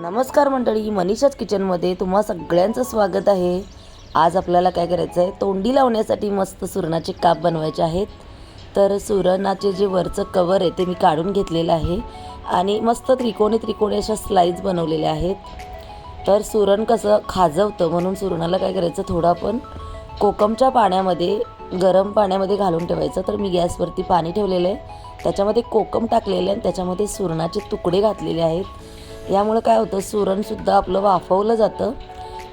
नमस्कार मंडळी मनीषाच किचनमध्ये तुम्हा सगळ्यांचं स्वागत आहे. आज आपल्याला काय करायचं आहे तोंडी लावण्यासाठी मस्त सुरणाचे काप बनवायचे आहेत. तर सुरणाचे जे वरचं कवर आहे ते मी काढून घेतलेलं आहे. आणि मस्त त्रिकोणी त्रिकोणी अशा स्लाईज बनवलेल्या आहेत. तर सुरण कसं खाजवतं म्हणून सुरणाला काय करायचं थोडं आपण कोकमच्या पाण्यामध्ये गरम पाण्यामध्ये घालून ठेवायचं. तर मी गॅसवरती पाणी ठेवलेलं आहे. त्याच्यामध्ये कोकम टाकलेलं आहे आणि त्याच्यामध्ये सुरणाचे तुकडे घातलेले आहेत. यामुळे काय होतं सुरणसुद्धा आपलं वाफवलं जातं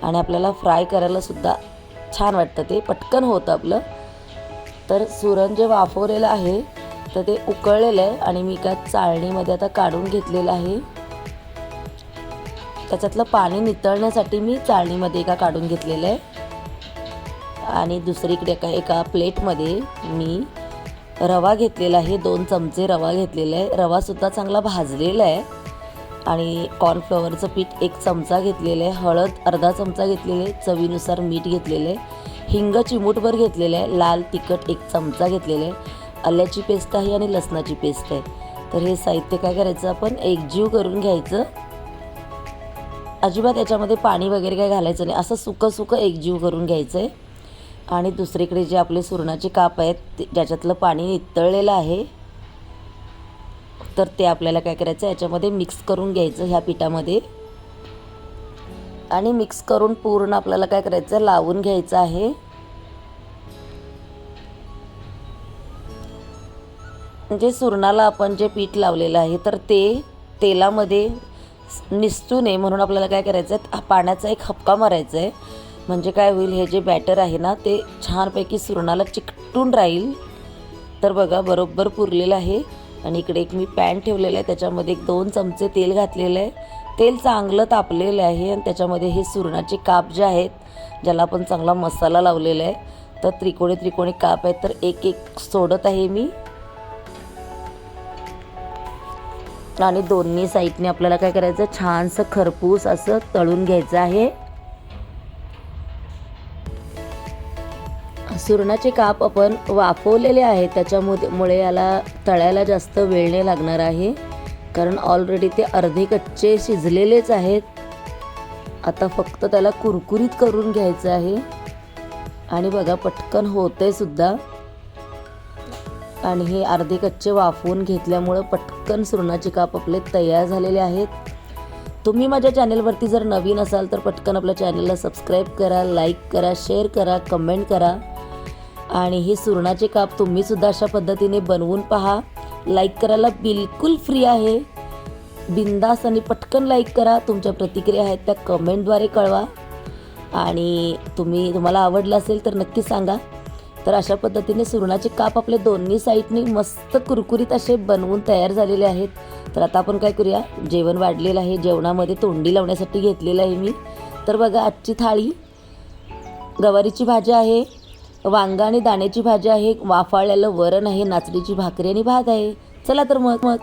आणि आपल्याला फ्राय करायलासुद्धा छान वाटतं. ते पटकन होतं आपलं. तर सुरण जे वाफवलेलं आहे तर ते उकळलेलं आहे आणि मी काय चाळणीमध्ये आता काढून घेतलेलं आहे. त्याच्यातलं पाणी नितळण्यासाठी मी चाळणीमध्ये एका काढून घेतलेलं आहे. आणि दुसरीकडे एका एका प्लेटमध्ये मी रवा घेतलेला आहे. दोन चमचे रवा घेतलेला आहे. रवासुद्धा चांगला भाजलेला आहे. आणि कॉर्नफ्लॉवरचं पीठ एक चमचा घेतलेलं आहे हळद अर्धा चमचा घेतलेले आहे चवीनुसार मीठ घेतलेलं आहे हिंग चिमूटभर घेतलेलं आहे लाल तिखट एक चमचा घेतलेलं आहे आल्याची पेस्ट आहे आणि लसणाची पेस्ट आहे. तर हे साहित्य काय करायचं आपण? एकजीव करून घ्यायचं. अजिबात याच्यामध्ये पाणी वगैरे काय घालायचं नाही. असं सुकं सुकं एकजीव करून घ्यायचं आहे आणि दुसरीकडे जे आपले सुरणाचे काप आहेत ते ज्याच्यातलं पाणी नितळलेलं आहे तर ते आपल्याला काय करायचं याच्यामध्ये मिक्स करून घ्यायचं ह्या पिठामध्ये. आणि मिक्स करून पूर्ण आपल्याला काय करायचं लावून घ्यायचं आहे. म्हणजे सुरणाला आपण जे पीठ लावलेलं आहे तर ते तेलामध्ये निसटू नये म्हणून आपल्याला काय करायचं आहे पाण्याचा एक हपका मारायचा आहे. म्हणजे काय होईल हे जे बॅटर आहे ना ते छानपैकी सुरणाला चिकटून राहील. तर बघा बरोबर पुरलेलं आहे. आणि इकडे एक मी पॅन ठेवलेलं आहे त्याच्यामध्ये एक दोन चमचे तेल घातलेलं आहे. तेल चांगलं तापलेलं आहे आणि त्याच्यामध्ये हे सुरणाचे काप जे आहेत ज्याला आपण चांगला मसाला लावलेला आहे तर त्रिकोणी त्रिकोणी काप आहेत तर एक एक सोडत आहे मी. आणि दोन्ही साईडने आपल्याला काय करायचं छानसं खरपूस असं तळून घ्यायचं आहे. सुरणाचे काप आपण वाफवलेले आहेत. त्याच्यामुळे मुळे याला तळायला जास्त वेळ नाही लागणार आहे. कारण ऑलरेडी ते अर्धे कच्चे शिजलेलेच आहेत. आता फक्त त्याला कुरकुरीत करून घ्यायचं आहे. आणि बघा पटकन होतंय सुद्धा. आणि हे अर्धे कच्चे वाफवून घेतल्यामुळं पटकन सुरणाचे काप आपले तयार झालेले आहेत. तुम्ही माझ्या चॅनलवरती जर नवीन असाल तर पटकन आपल्या चॅनलला सबस्क्राईब करा लाईक करा शेअर करा कमेंट करा. आणि हे सुरणाचे काप तुम्हीसुद्धा अशा पद्धतीने बनवून पहा. लाईक करायला बिलकुल फ्री आहे. बिंदास आणि पटकन लाईक करा. तुमच्या प्रतिक्रिया आहेत त्या कमेंटद्वारे कळवा. आणि तुम्ही तुम्हाला आवडलं असेल तर नक्की सांगा. तर अशा पद्धतीने सुरणाचे काप आपले दोन्ही साईडनी मस्त कुरकुरीत असे बनवून तयार झालेले आहेत. तर आता आपण काय करूया? जेवण वाढलेलं आहे. जेवणामध्ये तोंडी लावण्यासाठी घेतलेलं आहे मी. तर बघा आजची थाळी गवारीची भाजी आहे. वांगा आणि दाण्याची भाजी आहे वाफाळलेलं वरण आहे नाचणीची भाकरी आणि भात आहे. चला तर मग मग.